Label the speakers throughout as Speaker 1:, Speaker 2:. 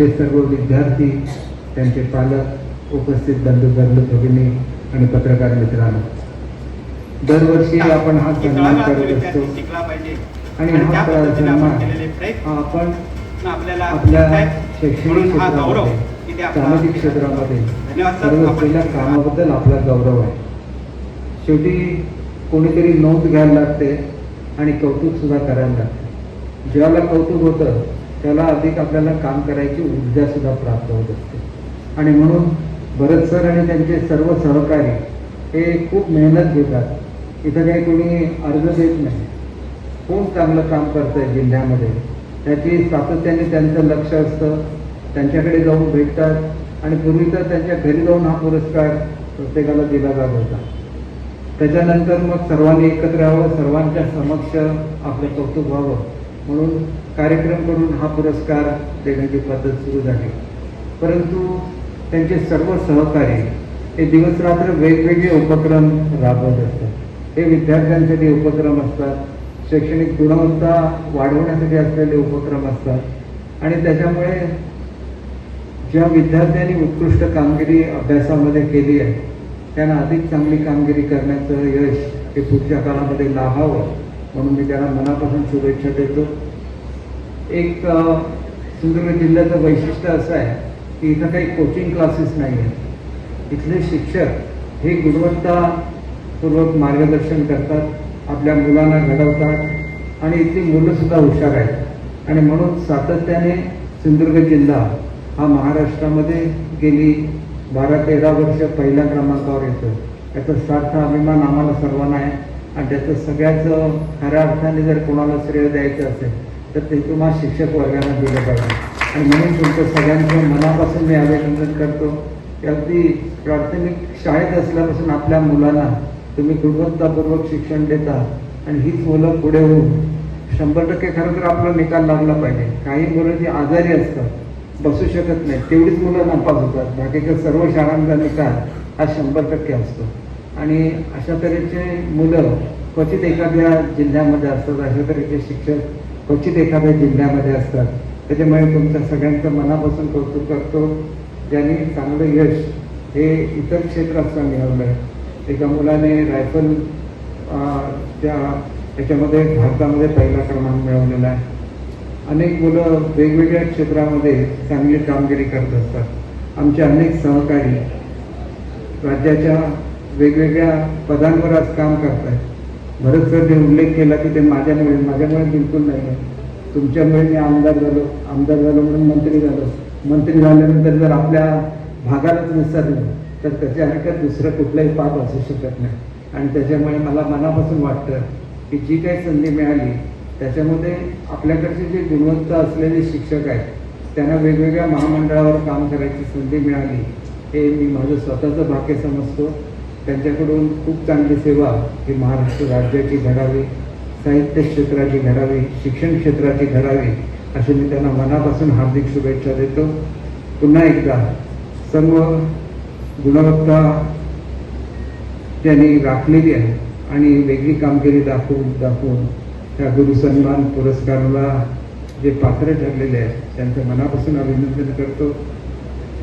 Speaker 1: असे सर्व विद्यार्थी त्यांचे पालक उपस्थित बंधू बंधू भगिनी आणि पत्रकार मित्रांनो दरवर्षी आपण हा सन्मान करत असतो आणि हा सन्मान आपण आपल्या. शैक्षणिक क्षेत्रामध्ये सामाजिक क्षेत्रामध्ये. सर्व केलेल्या कामाबद्दल आपला गौरव आहे शेवटी कोणीतरी नोंद घ्यायला लागते आणि कौतुक सुद्धा करायला लागते ज्याला कौतुक होतं त्याला अधिक आपल्याला काम करायची ऊर्जा सुद्धा प्राप्त होत असते. आणि म्हणून भरत सर आणि त्यांचे सर्व सहकारी हे खूप मेहनत घेतात. इथं काही कोणी अर्ज देत नाही. कोण चांगलं काम करतंय जिल्ह्यामध्ये. त्याची सातत्याने त्यांचं लक्ष असतं. त्यांच्याकडे जाऊन भेटतात. आणि पूर्वी तर त्यांच्या घरी जाऊन हा पुरस्कार प्रत्येकाला दिला जात होता. त्याच्यानंतर मग सर्वांनी एकत्र यावं सर्वांच्या समक्ष आपलं कौतुक व्हावं. म्हणून कार्यक्रम करून हा पुरस्कार देण्याची पद्धत सुरू झाली. परंतु त्यांचे सर्व सहकारी हे दिवस रात्र वेगवेगळे उपक्रम राबवत असतात. हे विद्यार्थ्यांसाठी उपक्रम असतात. शैक्षणिक गुणवत्ता वाढवण्यासाठी असलेले उपक्रम असतात. आणि त्याच्यामुळे ज्या विद्यार्थ्यांनी उत्कृष्ट कामगिरी अभ्यासामध्ये केली आहे त्यांना अधिक चांगली कामगिरी करण्याचं यश हे पुढच्या काळामध्ये लाभावं. म्हणून मी त्यांना मनापासून शुभेच्छा देतो. एक सिंधुदुर्ग जिल्ह्याचं वैशिष्ट्य असं आहे की इथं काही कोचिंग क्लासेस नाही आहेत इथले शिक्षक हे गुणवत्तापूर्वक मार्गदर्शन करतात आपल्या मुलांना घडवतात आणि इथली मुलंसुद्धा हुशार आहेत. आणि म्हणून सातत्याने सिंधुदुर्ग जिल्हा हा महाराष्ट्रामध्ये गेली बारा तेरा वर्ष पहिल्या क्रमांकावर येतो. याचा सार्थ अभिमान आम्हाला सर्वांना आहे. आणि त्याचं सगळ्याचं खऱ्या अर्थाने जर कोणाला श्रेय द्यायचं असेल तर ते तुम्हाला शिक्षक वर्गाला दिलं पाहिजे. आणि म्हणून तुमचं सगळ्यांचं मनापासून मी अभिनंदन करतो. की अगदी प्राथमिक शाळेत असल्यापासून आपल्या मुलांना तुम्ही गुणवत्तापूर्वक शिक्षण देता आणि हीच मुलं पुढे होऊन शंभर टक्के खरं तर आपला निकाल लागला पाहिजे. काही मुलं जी आजारी असतात बसू शकत नाही तेवढीच मुलं नापास होतात. बाकीच्या सर्व शाळांचा निकाल हा शंभर टक्के असतो. आणि अशा तऱ्हेचे मुलं क्वचित एखाद्या जिल्ह्यामध्ये असतात अशा तऱ्हेचे शिक्षक क्वचित एखाद्या जिल्ह्यामध्ये असतात. त्याच्यामुळे तुमच्या सगळ्यांचं मनापासून कौतुक करतो ज्यांनी चांगलं यश हे इतर क्षेत्रात मिळवलं आहे. एका मुलाने रायफल त्या याच्यामध्ये भारतामध्ये पहिला क्रमांक मिळवलेला आहे. अनेक मुलं वेगवेगळ्या क्षेत्रामध्ये चांगली कामगिरी करत असतात. आमचे अनेक सहकारी राज्याच्या वेगवेगळ्या पदांवर आज काम करत भरत सरने उल्लेख केला की ते माझ्यामुळे माझ्यामुळे बिलकुल नाही आहे. तुमच्यामुळे मी आमदार झालो आमदार झालो म्हणून मंत्री झालो. मंत्री झाल्यानंतर जर आपल्या भागालाच विसरलं तर त्याच्या हरकत दुसरं कुठलंही पाप असू शकत नाही. आणि त्याच्यामुळे मला मनापासून वाटतं की जी काही संधी मिळाली त्याच्यामध्ये आपल्याकडचे जे गुणवत्ता असलेले शिक्षक आहेत त्यांना वेगवेगळ्या महामंडळावर काम करायची संधी मिळाली हे मी माझं स्वतःचं भाग्य समजतो. त्यांच्याकडून खूप चांगली सेवा ही महाराष्ट्र राज्याची घडावी साहित्य क्षेत्राची घडावी शिक्षण क्षेत्राची घडावी असे मी त्यांना मनापासून हार्दिक शुभेच्छा देतो. पुन्हा एकदा सर्व गुणवत्ता त्यांनी राखलेली आहे आणि वेगळी कामगिरी दाखवून दाखवून त्या गुरुसन्मान पुरस्काराला जे पात्र ठरलेले आहेत त्यांचं मनापासून अभिनंदन करतो.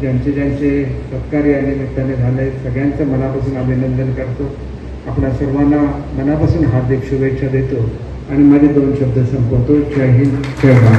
Speaker 1: ज्यांचे ज्यांचे सत्कार या निमित्ताने झाले सगळ्यांचं मनापासून अभिनंदन करतो. आपल्या सर्वांना मनापासून हार्दिक शुभेच्छा देतो. आणि माझे दोन शब्द संपवतो. जय हिंद जय भारत.